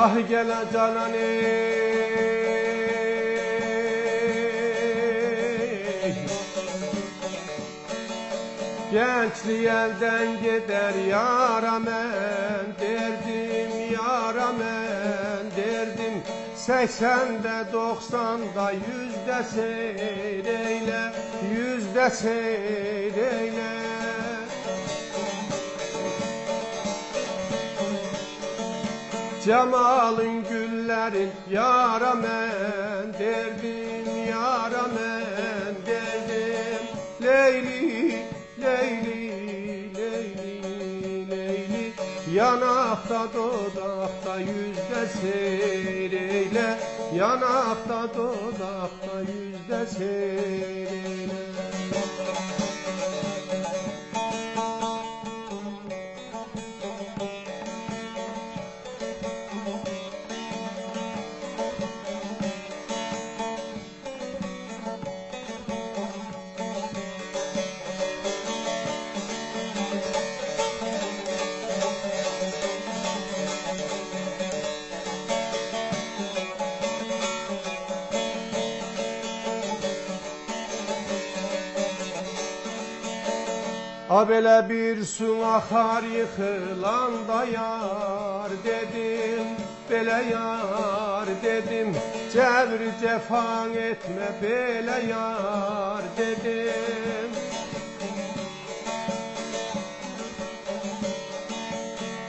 Ah gele canan ey Gençliği elden gider yaramen derdim yaramen derdim. Seksende doksanda yüzde seyreyle yüzde seyreyle Cemalın güllerin yaramen derdim yaramen derdim Leyli Leyli Leyli Leyli. Yanakta dodakta yüzde seyreyle Yanakta dodakta yüzde seyreyle Abele bir su akar yıkılan da yar dedim Bele yar dedim Cevri cefan etme bele yar dedim.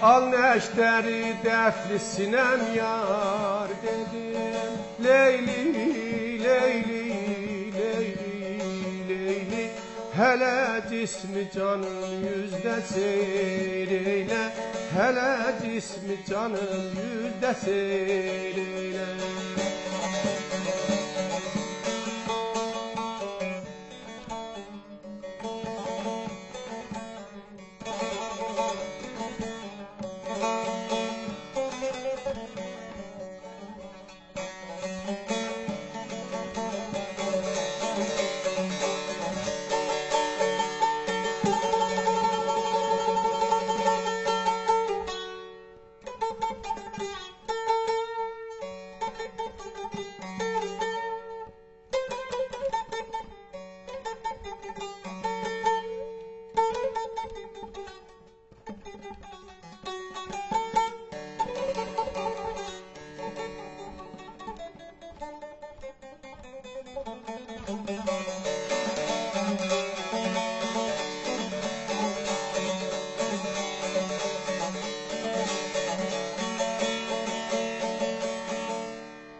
Al neşteri defli sinem yar dedim Leyli Hele cismi canım yüzde seyreyle Hele cismi canım yüzde seyreyle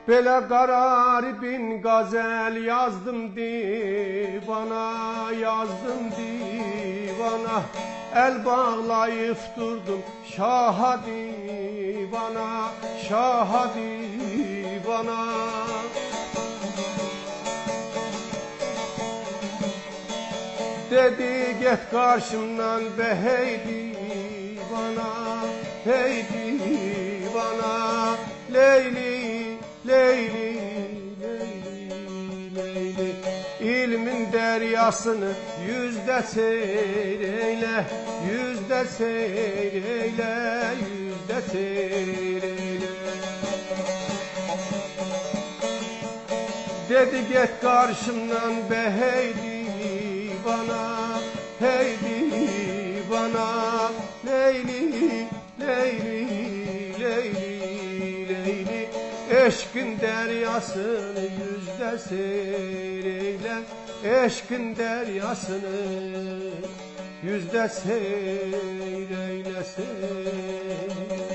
Bele karar bin gazel yazdım divana yazdım divana. El bağlayıp durdum şaha divana şaha divana Dedi get karşımdan be hey divana hey divana Leyli Leyli Leyli Leyli. İlmin deryasını yüzde seyreyle Yüzde seyreyle Yüzde seyreyle. Dedi get karşımdan be hey divana Eşkın deryasını yüzde seyreyle Eşkın deryasını yüzde seyreyle seyreyle